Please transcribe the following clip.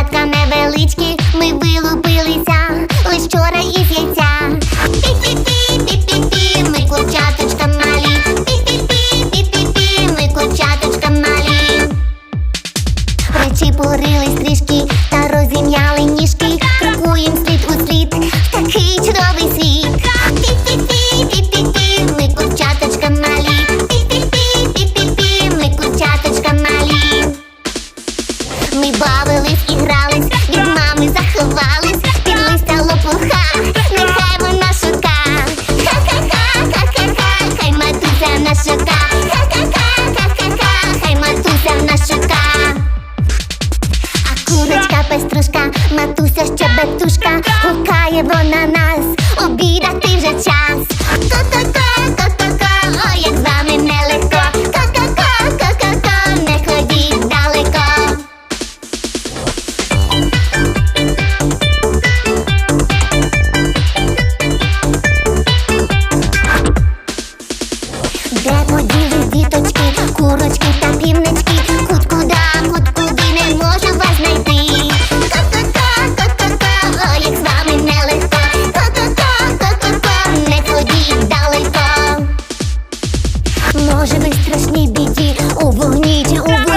Братики, невеличкі, ми вилупилися лиш вчора із яйця. Пі-пі-пі, пі-пі-пі, ми курчаточка малі. Пі-пі-пі, пі-пі-пі, ми курчаточка малі. Причепурились трішки та розім'яли ніжки. Бавились і грались, від мами заховались, під листя лопуха, нехай вона шука. Ха-ха-ха, хай матуся на шука. Ха-ха-ха, хай матуся на шука. А курочка пеструшка, матуся щебетушка, гукає вона нас, Може найстрашній біді у вогні чи у вогні